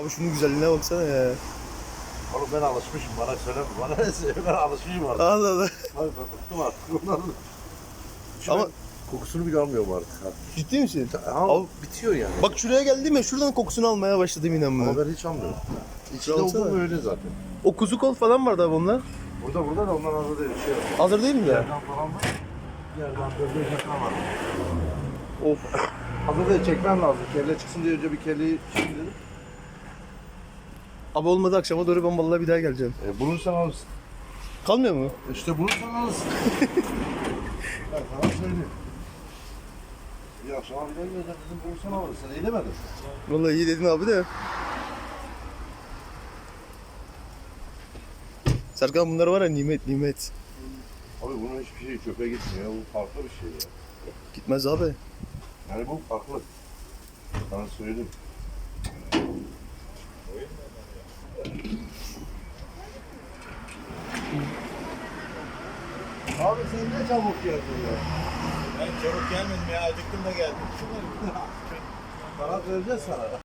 Abi şunun güzelliğine baksana ya. Oğlum ben alışmışım bana söyleme. Bana ne söyle ben alışmışım artık. Allah Allah. Abi ben bıktım artık bundan. Ama- Ama kokusunu bile almıyorum artık. Ha. Ciddi misin? Ama Abi- bitiyor yani. Bak şuraya geldim ya şuradan kokusunu almaya başladım inan Ama bunu. ben hiç almıyorum. İçinde Baksana. olduğum öyle zaten. O kuzu kol falan vardı abi onlar. Burada burada da ondan hazır değil bir şey yok. Hazır değil mi ya? Yerden falan var. Yerden böyle çekmem var. Of. Hazır değil çekmem lazım. Kelle çıksın diye önce bir kelleyi çekelim. Abi olmadı akşama doğru ben vallahi bir daha geleceğim. E, bulursan alırsın. Kalmıyor mu? İşte bulursan alırsın. ben sana söyleyeyim. Akşama bir daha geleceğim dedim bulursan alırsın. İyi demedin. Vallahi iyi dedin abi de. Serkan bunlar var ya nimet nimet. Abi bunun hiçbir şey çöpe gitmiyor. Bu farklı bir şey ya. Gitmez abi. Yani bu farklı. Sana söyleyeyim. Abi sen ne çabuk geldin ya. Ben çabuk gelmedim ya acıktım da geldim. Para vereceğiz sana.